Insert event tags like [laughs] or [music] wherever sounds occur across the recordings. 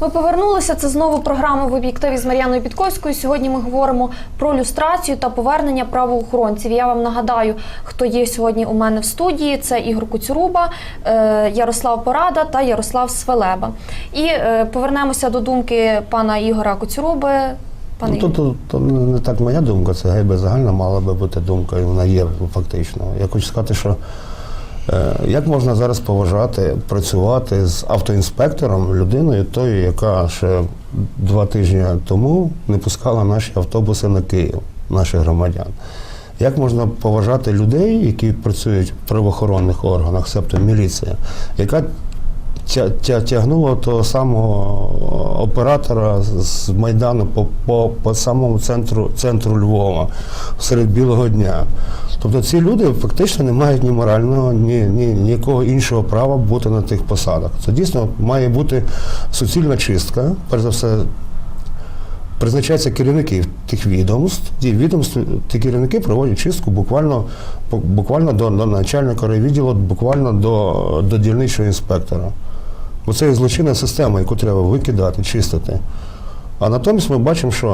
Ми повернулися. Це знову програма в об'єктиві з Мар'яною Підковською. Сьогодні ми говоримо про люстрацію та повернення правоохоронців. Я вам нагадаю, хто є сьогодні у мене в студії. Це Ігор Куцюруба, е, Ярослав Порада та Ярослав Свелеба. І е, повернемося до думки пана Ігора Куцюруби. Пане Ну, то, то, то не так моя думка, це гейби загальна мала би бути думка, і вона є фактично. Я хочу сказати, що як можна зараз поважати, працювати з автоінспектором, людиною, тою, яка ще два тижні тому не пускала наші автобуси на Київ, наших громадян. Як можна поважати людей, які працюють в правоохоронних органах, себто міліція, яка тя- тя- того самого оператора з- Майдану по, по, по самому центру, центру Львова серед білого дня. Тобто ці люди фактично не мають ні морального, ні, ні ніякого іншого права бути на тих посадах. Це дійсно має бути суцільна чистка, перш за все. Призначаються керівники тих відомств. Ті відомств, ті керівники проводять чистку буквально, буквально до, до начальника райвідділу, буквально до, до дільничого інспектора. Бо це є злочинна система, яку треба викидати, чистити. А натомість ми бачимо, що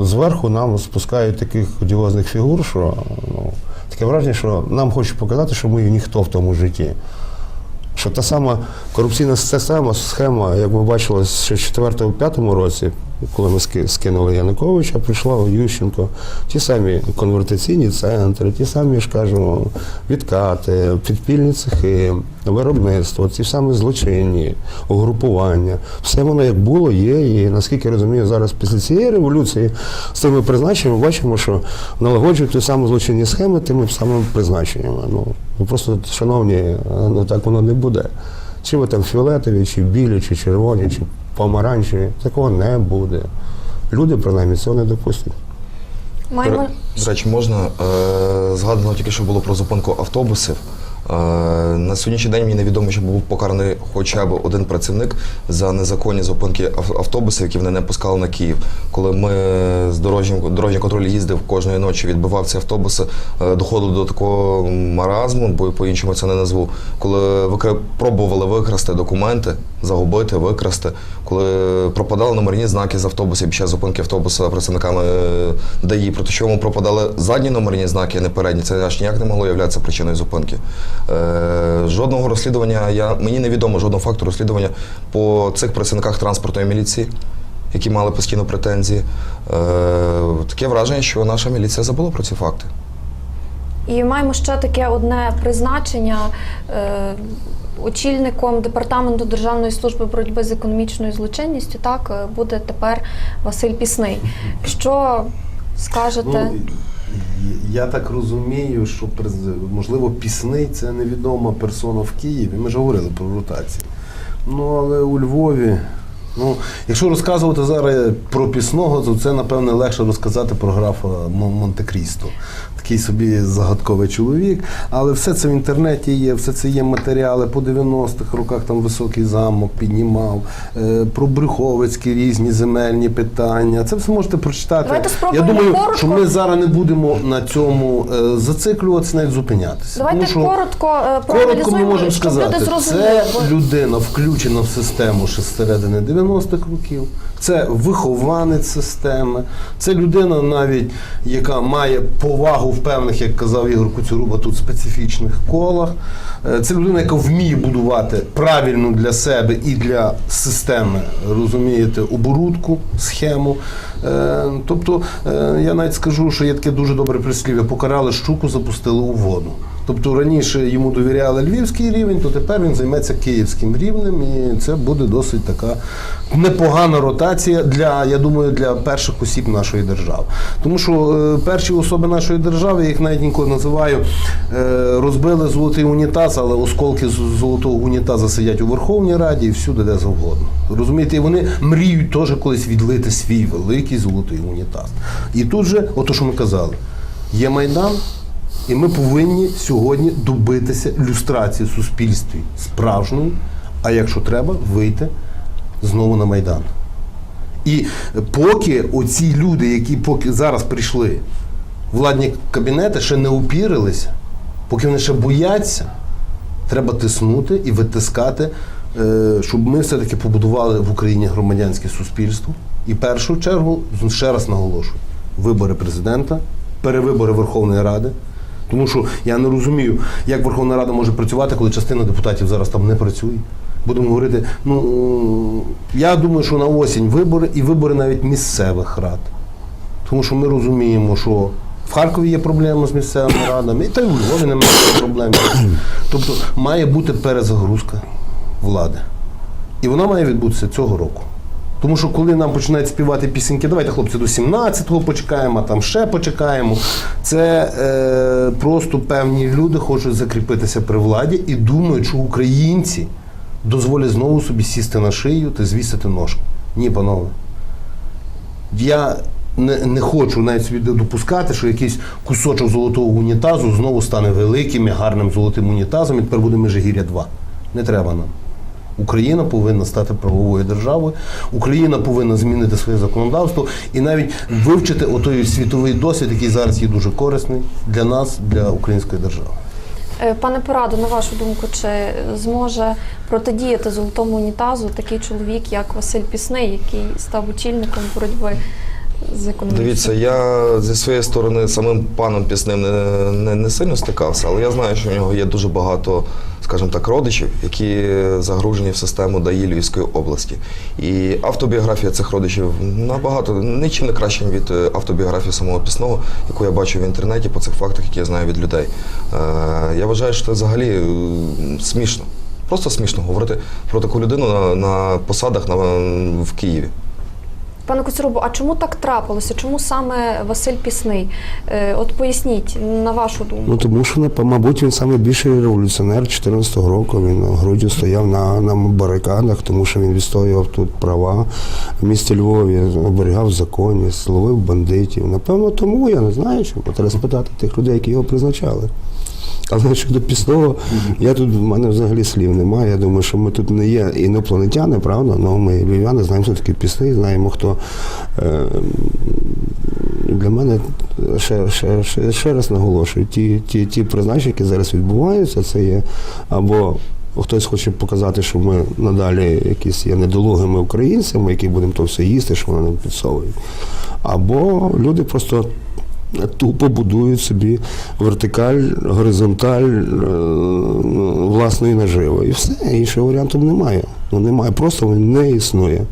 е, зверху нам спускають таких одіозних фігур, що ну, таке враження, що нам хочуть показати, що ми ніхто в тому житті. Що та сама корупційна система, схема, як ми бачили ще в 4-5 році, коли ми скинули Януковича, прийшла Ющенко, ті самі конвертаційні центри, ті самі, кажу, відкати, підпільні цехи, виробництво, ці самі злочинні, угрупування. Все воно як було, є. І наскільки я розумію, зараз після цієї революції з тими призначеннями бачимо, що налагоджують ті самі злочинні схеми тими самими призначеннями. Ну просто, шановні, ну так воно не буде. Чи ви там фіолетові, чи білі, чи червоні, чи помаранчеві, такого не буде. Люди, принаймні, цього не допустять. Маємо До речі, можна е, згадано тільки що було про зупинку автобусів. Е, на сьогоднішній день мені невідомо, що був покараний хоча б один працівник за незаконні зупинки автобусів, які вони не пускали на Київ. Коли ми з дорожнім дорожній контроль їздив кожної ночі, відбивав ці автобуси, е, до такого маразму, бо по-іншому це не назву. Коли викра... пробували викрасти документи, загубити, викрасти, коли пропадали номерні знаки з автобусів під час зупинки автобуса працівниками е, ДАІ, проти чому пропадали задні номерні знаки, а не передні, це аж ніяк не могло являтися причиною зупинки. Е, жодного розслідування, я, мені невідомо жодного факту розслідування по цих працівниках транспортної міліції, які мали постійно претензії. Е, таке враження, що наша міліція забула про ці факти. І маємо ще таке одне призначення. Е, очільником департаменту Державної служби боротьби з економічною злочинністю так е, буде тепер Василь Пісний. Що скажете? Ну, я так розумію, що можливо пісний це невідома персона в Києві. Ми ж говорили про ротацію. Ну але у Львові. Ну, якщо розказувати зараз про пісного, то це напевне легше розказати про графа Монте-Крісто. Такий собі загадковий чоловік. Але все це в інтернеті є, все це є матеріали по 90-х роках, там високий замок піднімав, е, про Брюховицькі різні земельні питання. Це все можете прочитати. Давайте Я думаю, коротко. що ми зараз не будемо на цьому е, зациклюватися, навіть зупинятися. Давайте Тому що коротко е, Коротко ми можемо сказати, люди це людина включена в систему ще з середини 90-х років. Це вихованець системи. Це людина, навіть яка має повагу в певних, як казав Ігор Куцюруба, тут специфічних колах. Е, Це людина, яка вміє будувати правильну для себе і для системи, розумієте, оборудку, схему. Е, Тобто, е, я навіть скажу, що є таке дуже добре прислів'я: покарали щуку, запустили у воду. Тобто раніше йому довіряли львівський рівень, то тепер він займеться київським рівнем, і це буде досить така непогана ротація для, я думаю, для перших осіб нашої держави. Тому що е, перші особи нашої держави, я їх навіть інколи називаю, е, розбили золотий унітаз, але осколки золотого унітаза сидять у Верховній Раді і всюди де завгодно. Розумієте, і вони мріють теж колись відлити свій великий золотий унітаз. І тут же, ото що ми казали, є майдан. І ми повинні сьогодні добитися люстрації суспільстві справжньої, а якщо треба, вийти знову на Майдан. І поки оці люди, які поки зараз прийшли, владні кабінети ще не упірилися, поки вони ще бояться, треба тиснути і витискати е, щоб ми все-таки побудували в Україні громадянське суспільство. І першу чергу, ще раз наголошую, вибори президента, перевибори Верховної Ради. Тому що я не розумію, як Верховна Рада може працювати, коли частина депутатів зараз там не працює. Будемо говорити, ну я думаю, що на осінь вибори і вибори навіть місцевих рад. Тому що ми розуміємо, що в Харкові є проблема з місцевими радами, і та й у Львові немає проблем. Тобто має бути перезагрузка влади. І вона має відбутися цього року. Тому що коли нам починають співати пісеньки, давайте, хлопці, до 17-го почекаємо, а там ще почекаємо. Це е, просто певні люди хочуть закріпитися при владі і думають, що українці дозволять знову собі сісти на шию та звісити ножку. Ні, панове. Я не, не хочу навіть собі допускати, що якийсь кусочок золотого унітазу знову стане великим і гарним золотим унітазом, і тепер буде Межигір'я 2. Не треба нам. Україна повинна стати правовою державою, Україна повинна змінити своє законодавство і навіть вивчити отой світовий досвід, який зараз є дуже корисний для нас, для української держави. Е, Пане Пораду, на вашу думку, чи зможе протидіяти золотому унітазу такий чоловік, як Василь Пісний, який став очільником боротьби? Дивіться, я зі своєї сторони самим паном пісним не, не, не сильно стикався, але я знаю, що в нього є дуже багато, скажімо так, родичів, які загружені в систему ДАІ Львівської області. І автобіографія цих родичів набагато нічим не краща від е, автобіографії самого пісного, яку я бачу в інтернеті по цих фактах, які я знаю від людей. Е, я вважаю, що це взагалі е, смішно. Просто смішно говорити про таку людину на, на посадах на, в Києві. Пане Коцюрубу, а чому так трапилося? Чому саме Василь Пісний? Е, От поясніть, на вашу думку. Ну тому що, напа- мабуть, він найбільший революціонер 14-го року. Він грудю стояв на, на барикадах, тому що він відстоював тут права в місті Львові, оберігав законність, ловив бандитів. Напевно, тому я не знаю, чому. Треба спитати тих людей, які його призначали. Але щодо пісного, я тут в мене взагалі слів немає. Я думаю, що ми тут не є інопланетяни, правда? Ну ми львів'яни знаємо, хто такий пісний, знаємо, хто е, для мене ще, ще, ще, ще раз наголошую, ті, ті, ті призначення, які зараз відбуваються, це є або хтось хоче показати, що ми надалі якісь є недолугими українцями, які будемо то все їсти, що вони нам підсовують. Або люди просто тупо будують собі вертикаль, горизонталь е, власної наживи. І все, іншого варіанту немає. Ну немає, просто не існує.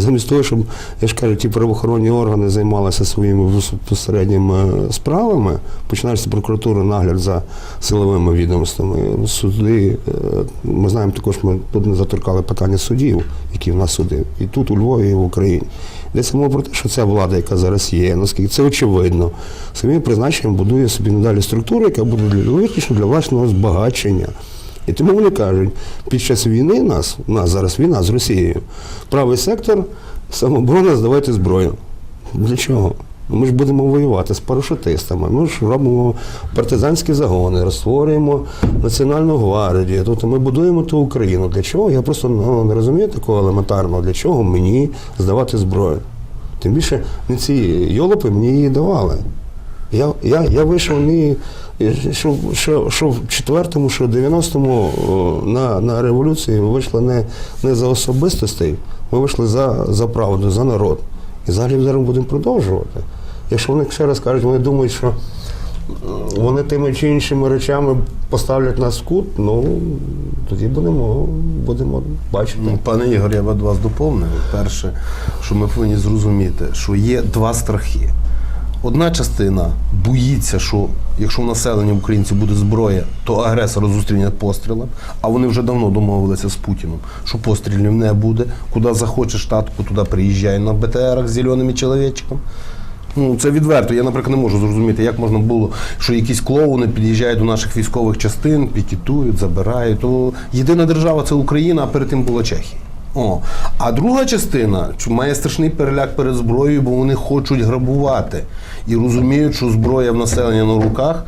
Замість того, щоб, я ж кажу, ті правоохоронні органи займалися своїми безпосередніми справами, починається прокуратура, нагляд за силовими відомствами, суди. е, Ми знаємо також, ми тут не заторкали питання судів, які в нас суди. І тут, у Львові, і в Україні. Йдеться мова про те, що ця влада, яка зараз є, наскільки це очевидно, самим призначенням будує собі надалі структуру, яка буде для для власного збагачення. І тому вони кажуть, під час війни нас, у нас зараз війна з Росією, правий сектор, самооборона, здавайте зброю. Для чого? Ну, Ми ж будемо воювати з парашутистами, ми ж робимо партизанські загони, розтворюємо Національну гвардію. Тобто ми будуємо ту Україну. Для чого? Я просто ну, не розумію такого елементарного, для чого мені здавати зброю. Тим більше не ці йолопи мені її давали. Я, я, я вийшов не що, що, що в четвертому, що в 90-му на, на революції ми вийшли не, не за особистостей, ми вийшли за, за правду, за народ. І взагалі зараз будемо продовжувати. Якщо вони ще раз кажуть, вони думають, що вони тими чи іншими речами поставлять нас в кут, ну тоді будемо, будемо бачити. Ну, Пане Ігор, я би вас доповнив. Перше, що ми повинні зрозуміти, що є два страхи. Одна частина боїться, що якщо в населення українців буде зброя, то агресора зустріне пострілом. А вони вже давно домовилися з Путіном, що пострілів не буде. Куди захочеш татку, туди приїжджай на БТРах з зеленими чоловічком. Ну, це відверто. Я, наприклад, не можу зрозуміти, як можна було, що якісь клоуни під'їжджають до наших військових частин, пікетують, забирають. То єдина держава це Україна, а перед тим була Чехія. О. А друга частина має страшний переляк перед зброєю, бо вони хочуть грабувати і розуміють, що зброя в населення на руках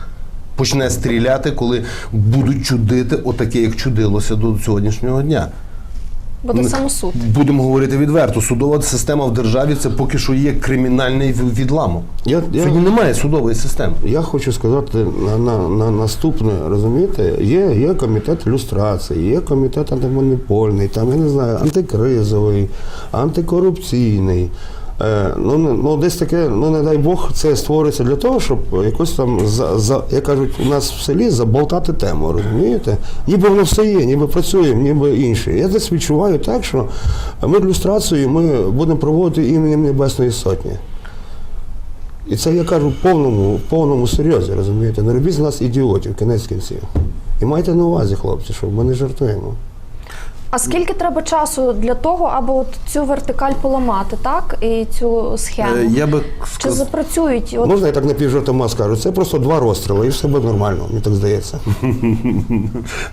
почне стріляти, коли будуть чудити отаке, як чудилося до сьогоднішнього дня. Буде самосуд. Будемо говорити відверто. Судова система в державі це поки що є кримінальний відламок. Я, я, немає судової системи. Я хочу сказати на, на, на наступне, розумієте, є, є комітет люстрації, є комітет антимонопольний, там я не знаю, антикризовий, антикорупційний. Е, ну, не- ну, десь таке, ну не дай Бог, це створюється для того, щоб якось там за, за як кажуть, у нас в селі заболтати тему, розумієте? Ніби воно все є, ніби працюємо, ніби інше. Я десь відчуваю так, що ми люстрацію ми будемо проводити іменем Небесної Сотні. І це я кажу в повному, в повному серйозі, розумієте? Не робіть з нас ідіотів, кінець кінців. І майте на увазі, хлопці, що ми не жартуємо. А скільки треба часу для того, аби от цю вертикаль поламати, так? І цю схему? Е, Я би Чи запрацюють? От Можна я так напівжартома скажу? Це просто два розстріли, і все буде нормально, мені так здається. [laughs]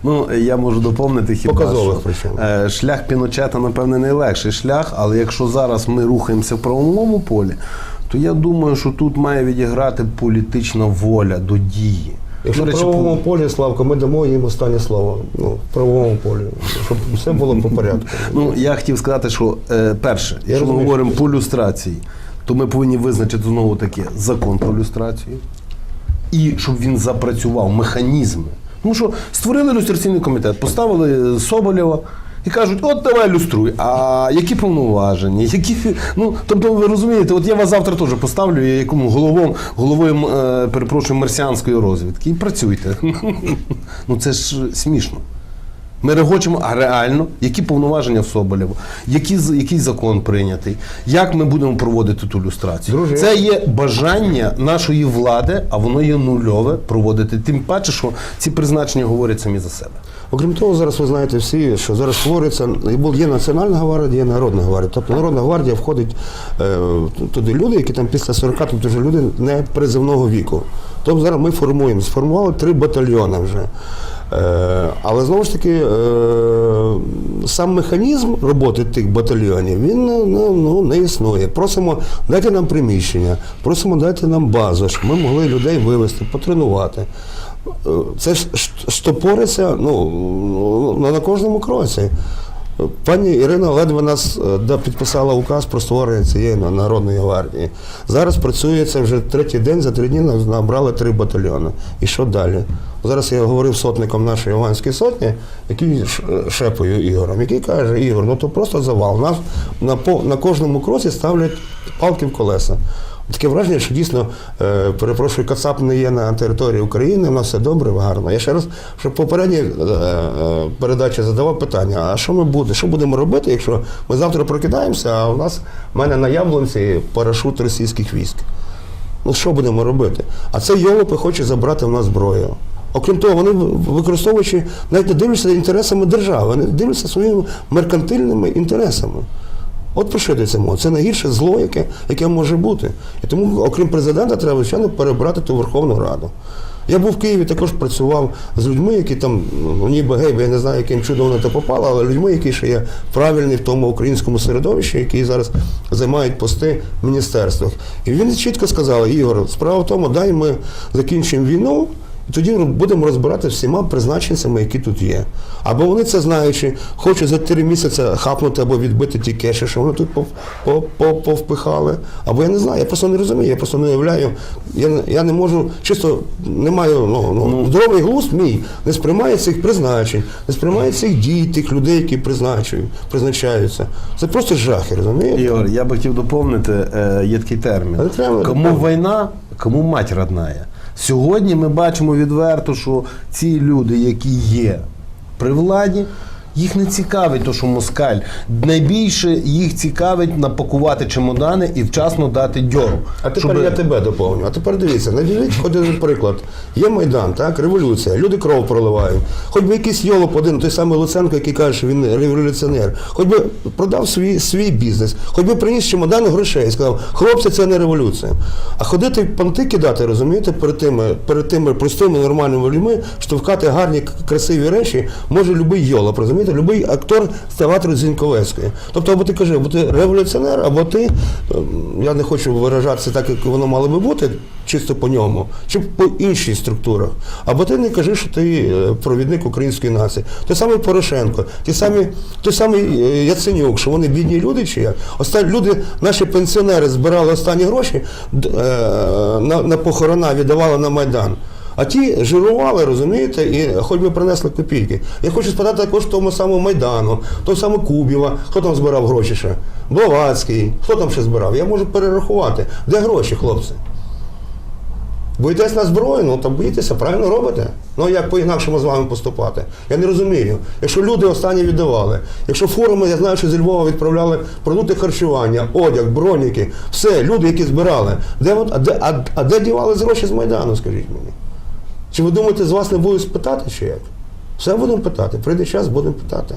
Ну, я можу доповнити хіба Показових що, причому. е, шлях Піночета, напевне, найлегший шлях, але якщо зараз ми рухаємося в правовому полі, то я думаю, що тут має відіграти політична воля до дії. Якщо До в правовому полі, Славко, ми дамо їм останнє слово. Ну, в правовому полі, щоб все було по порядку. Ну, я хотів сказати, що е, перше, якщо ми говоримо про по люстрації, то ми повинні визначити знову таки закон про люстрацію і щоб він запрацював, механізми. Тому що створили люстраційний комітет, поставили Соболєва і кажуть, от давай люструй. А які повноваження? Які... Ну, тобто, ви розумієте, от я вас завтра теж поставлю я якому головом, головою, е, перепрошую, марсіанської розвідки і працюйте. [laughs] ну це ж смішно. Ми регочемо, а реально, які повноваження в Соболєва, які, який закон прийнятий, як ми будемо проводити ту люстрацію. Друже, Це є бажання нашої влади, а воно є нульове проводити. Тим паче, що ці призначення говорять самі за себе. Окрім того, зараз ви знаєте всі, що зараз створюється є Національна гвардія, є Народна гвардія. Тобто Народна гвардія входить е, туди люди, які там після 40, тобто вже люди не призивного віку. Тобто зараз ми формуємо, сформували три батальйони вже. Е, але знову ж таки, е, сам механізм роботи тих батальйонів він ну, не існує. Просимо дайте нам приміщення, просимо дайте нам базу, щоб ми могли людей вивезти, потренувати. Е, Це ж штопориться ну, на кожному кроці. Пані Ірина ледве нас е, підписала указ про створення цієї народної гвардії. Зараз працює це вже третій день, за три дні набрали три батальйони. І що далі? Зараз я говорив сотником нашої Іванської сотні, який ш- шепою Ігорем, який каже, Ігор, ну то просто завал. Нас на, на кожному кроці ставлять палки в колеса. Таке враження, що дійсно, е, перепрошую, Кацап не є на території України, у нас все добре, гарно. Я ще раз, що попередній е, е, передачі задавав питання, а що ми будемо, що будемо робити, якщо ми завтра прокидаємося, а у нас в мене на яблунці парашут російських військ. Ну що будемо робити? А це йолопи хоче забрати в нас зброю. Окрім того, вони використовуючи, навіть не дивляться інтересами держави, вони дивляться своїми меркантильними інтересами. От про що йдеться мова? Це найгірше зло, яке, яке може бути. І тому, окрім президента, треба, звичайно, перебрати ту Верховну Раду. Я був в Києві, також працював з людьми, які там, ну ніби гей, я не знаю, яким чудом вони то попали, але людьми, які ще є правильні в тому українському середовищі, які зараз займають пости в міністерствах. І він чітко сказав, Ігор, справа в тому, дай ми закінчимо війну. І тоді будемо розбирати всіма призначенцями, які тут є. Або вони це знаючи, хочуть за три місяці хапнути або відбити ті кеші, що вони тут пов- пов- пов- повпихали. Або я не знаю, я просто не розумію, я просто не уявляю. Я, не- я не можу, чисто не маю, ну, ну, здоровий глузд мій не сприймає цих призначень, не сприймає цих дій, тих людей, які призначують, призначаються. Це просто жахи, розумієте? Ігор, я би хотів доповнити, е, є такий термін. Кому війна, кому мать родная. Сьогодні ми бачимо відверто, що ці люди, які є при владі, їх не цікавить, то, що москаль. Найбільше їх цікавить напакувати чемодани і вчасно дати дьору. А тепер Щоб- я тебе доповню. А тепер дивіться, навіть один приклад. Є Майдан, так, революція, люди кров проливають. Хоч би якийсь йолоп один, той самий Луценко, який каже, що він революціонер, хоч би продав свій, свій бізнес, хоч би приніс чемодан грошей і сказав, хлопці, це не революція. А ходити понти кидати, розумієте, перед тими, перед тими простими нормальними людьми, штовхати гарні, красиві речі, може любий йолоп, розумієте? Розумієте, будь-який актор з театру Зіньковецької. Тобто, або ти кажи, або ти революціонер, або ти, ем, я не хочу виражатися так, як воно мало би бути, чисто по ньому, чи по іншій структурах. Або ти не кажи, що ти е, провідник української нації. Той самий Порошенко, ті самі, той самий Яценюк, що вони бідні люди чи як. Останні люди, наші пенсіонери збирали останні гроші е, на, на похорона, віддавали на Майдан. А ті жирували, розумієте, і хоч би принесли копійки. Я хочу спитати також тому самому Майдану, того самого Кубіва, хто там збирав гроші ще? Блаватський, хто там ще збирав? Я можу перерахувати. Де гроші, хлопці? Боїтесь на зброю, ну то боїтеся, правильно робите. Ну як по-інакшому з вами поступати? Я не розумію. Якщо люди останні віддавали, якщо форуми, я знаю, що зі Львова відправляли продукти харчування, одяг, броніки, все, люди, які збирали, де, а, де, а, а де дівали гроші з Майдану, скажіть мені? Чи ви думаєте, з вас не будуть спитати, чи як? Все будемо питати. Прийде час, будемо питати.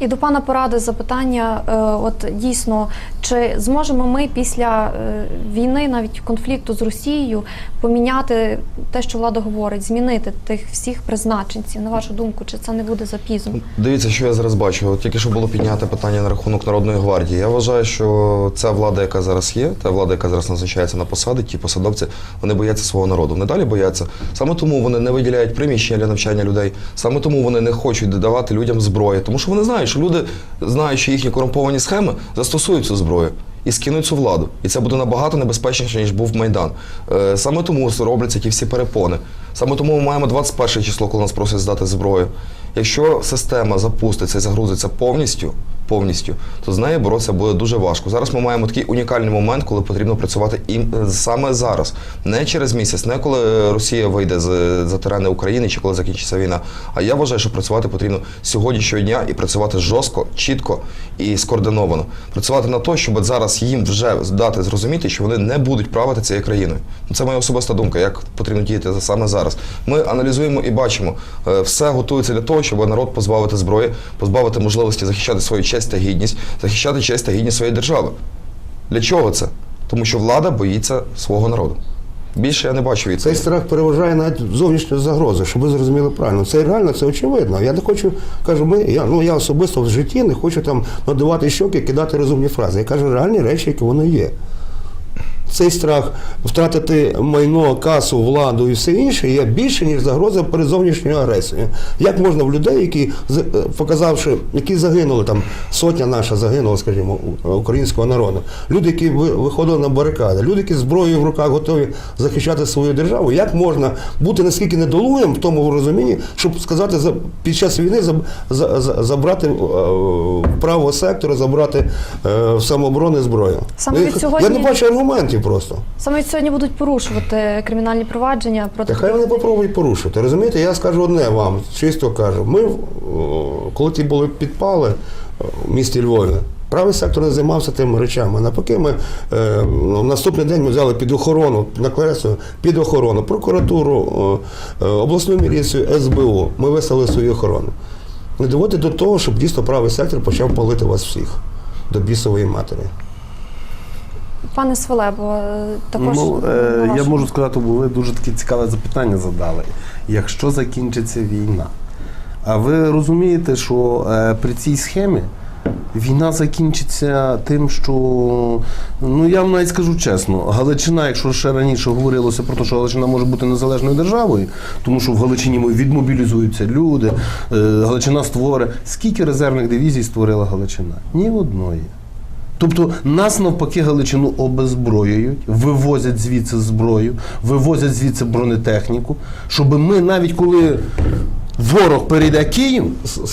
І до пана поради запитання: е, от дійсно, чи зможемо ми після е, війни, навіть конфлікту з Росією, поміняти те, що влада говорить, змінити тих всіх призначенців? На вашу думку, чи це не буде запізно? Дивіться, що я зараз бачу. От Тільки що було підняте питання на рахунок Народної гвардії. Я вважаю, що ця влада, яка зараз є, та влада, яка зараз назначається на посади, ті посадовці, вони бояться свого народу. Вони далі бояться. Саме тому вони не виділяють приміщення для навчання людей. Саме тому вони не хочуть додавати людям зброї, тому що вони знають, що люди, знаючи їхні корумповані схеми, застосують цю зброю. І скинуть цю владу. І це буде набагато небезпечніше, ніж був Майдан. Е, саме тому робляться ті всі перепони. Саме тому ми маємо 21 число, коли нас просять здати зброю. Якщо система запуститься і загрузиться повністю, повністю, то з нею боротися буде дуже важко. Зараз ми маємо такий унікальний момент, коли потрібно працювати і е, саме зараз, не через місяць, не коли е, Росія вийде з за терени України чи коли закінчиться війна. А я вважаю, що працювати потрібно сьогодні щодня і працювати жорстко, чітко і скоординовано. Працювати на те, щоб зараз їм вже дати зрозуміти, що вони не будуть правити цією країною. Ну, Це моя особиста думка, як потрібно діяти саме зараз. Ми аналізуємо і бачимо, е, все готується для того, щоб народ позбавити зброї, позбавити можливості захищати свою честь та гідність, захищати честь та гідність своєї держави. Для чого це? Тому що влада боїться свого народу. Більше я не бачу від Цей страх переважає навіть зовнішню загрози, щоб ви зрозуміли правильно. Це реально, це очевидно. Я не хочу, кажу, ми, я, ну, я особисто в житті не хочу там надавати щоки, кидати розумні фрази. Я кажу реальні речі, які вони є. Цей страх втратити майно, касу, владу і все інше є більше, ніж загроза перед зовнішньою агресією. Як можна в людей, які е, показавши, які загинули, там сотня наша загинула, скажімо, українського народу, люди, які ви- виходили на барикади, люди, які зброєю в руках готові захищати свою державу, як можна бути наскільки недолугим в тому розумінні, щоб сказати за під час війни за, за, за- забрати е, правого сектора, забрати е, в самооборони зброю. Саме від сьогодні- я не бачу аргументів просто. Саме сьогодні будуть порушувати кримінальні провадження проти Та хай вони попробують порушити. Розумієте, я скажу одне вам, чисто кажу. Ми, коли ті були підпали в місті Львові, правий сектор не займався тими речами. Навпаки, ми е, ну, наступний день ми взяли під охорону, наклесу, під охорону, прокуратуру, е, обласну міліцію, СБУ. Ми виставили свою охорону. Не доводить до того, щоб дійсно правий сектор почав палити вас всіх до бісової матері. Пане Свалебо, е, також Ну, е, я можу сказати, бо ви дуже таке цікаве запитання задали. Якщо закінчиться війна, а ви розумієте, що е, при цій схемі війна закінчиться тим, що ну я вам навіть скажу чесно, Галичина, якщо ще раніше говорилося про те, що Галичина може бути незалежною державою, тому що в Галичині відмобілізуються люди, е, Галичина створить. Скільки резервних дивізій створила Галичина? Ні одної. Тобто нас навпаки Галичину обезброюють, вивозять звідси зброю, вивозять звідси бронетехніку, щоб ми навіть коли ворог перейде Київ,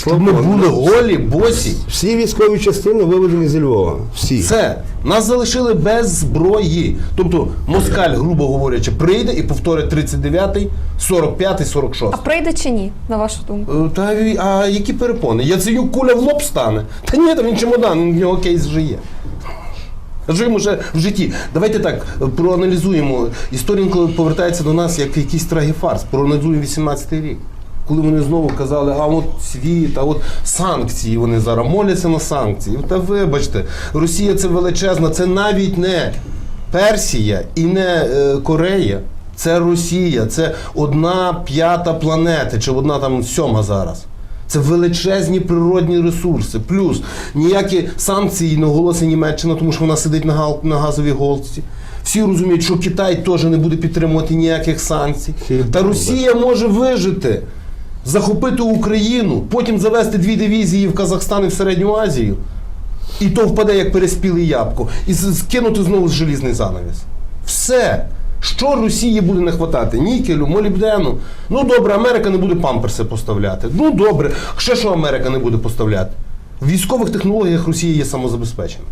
щоб ми були голі, босі. Всі військові частини виведені зі Львова. Всі. Все, нас залишили без зброї. Тобто москаль, грубо говорячи, прийде і повторить 39-й, 45-й, 46-й. А прийде чи ні, на вашу думку? Е, Та а які перепони? Яценюк куля в лоб стане. Та ні, там він чемодан, у нього кейс вже є. Живемо вже в житті. Давайте так проаналізуємо. Історія інколи повертається до нас як якийсь трагіфарс. Проаналізуємо 18-й рік. Коли вони знову казали, а от світ, а от санкції, вони зараз моляться на санкції. Та вибачте, Росія це величезна, це навіть не Персія і не е, Корея. Це Росія, це одна п'ята планети, чи одна там сьома зараз. Це величезні природні ресурси. Плюс ніякі санкції не оголосить Німеччина, тому що вона сидить на, гал- на газовій голці. Всі розуміють, що Китай теж не буде підтримувати ніяких санкцій. Та Росія може вижити, захопити Україну, потім завести дві дивізії в Казахстан і в Середню Азію. І то впаде як переспіле ябко. І скинути знову з желізний занавіс. Все. Що Росії буде не хватати? Нікелю, молібдену. Ну добре, Америка не буде памперси поставляти. Ну добре. Ще що Америка не буде поставляти? В військових технологіях Росія є самозабезпечена.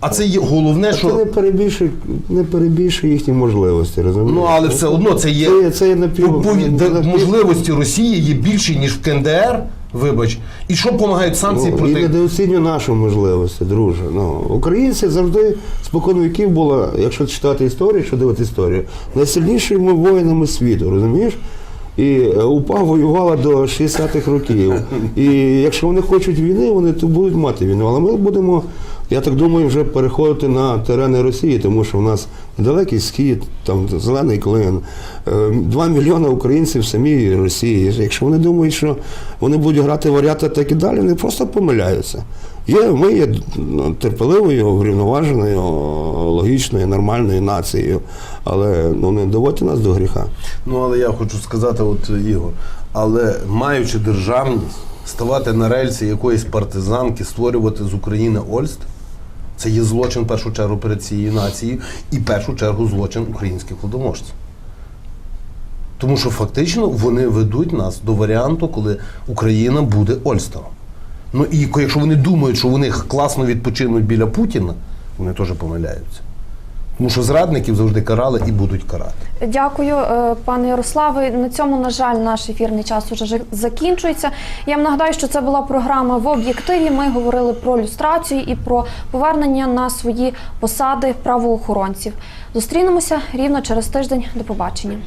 А це є головне, що. Це не перебільшує, не перебільшує їхні можливості, розумієш? Ну але все одно це є. Це, це є напів- можливості Росії є більші, ніж в КНДР. Вибач, і що допомагають санкції Ну, проти. Я недооцінює нашу можливості, друже. Ну, українці завжди спокон віків було, якщо читати історію, якщо дивити історію, найсильнішими воїнами світу, розумієш? І е, УПА воювала до 60-х років. І якщо вони хочуть війни, вони то будуть мати війну. Але ми будемо, я так думаю, вже переходити на терени Росії, тому що в нас недалекий схід, там зелений клин, е, два мільйони українців в самій Росії. Якщо вони думають, що вони будуть грати варіанти так і далі, вони просто помиляються. Є, ми є ну, терпеливою, врівноваженою, логічною, нормальною нацією, але ну, не доводьте нас до гріха. Ну, але я хочу сказати, от Ігор, але маючи державність, ставати на рельси якоїсь партизанки, створювати з України Ольст, це є злочин в першу чергу перед цією нацією і в першу чергу злочин українських владоможців. Тому що фактично вони ведуть нас до варіанту, коли Україна буде Ольстером. Ну і якщо вони думають, що вони класно відпочинуть біля Путіна, вони теж помиляються. Тому що зрадників завжди карали і будуть карати. Дякую, е, пане Ярославе. На цьому, на жаль, наш ефірний час уже закінчується. Я вам нагадаю, що це була програма в об'єктиві. Ми говорили про люстрацію і про повернення на свої посади правоохоронців. Зустрінемося рівно через тиждень. До побачення.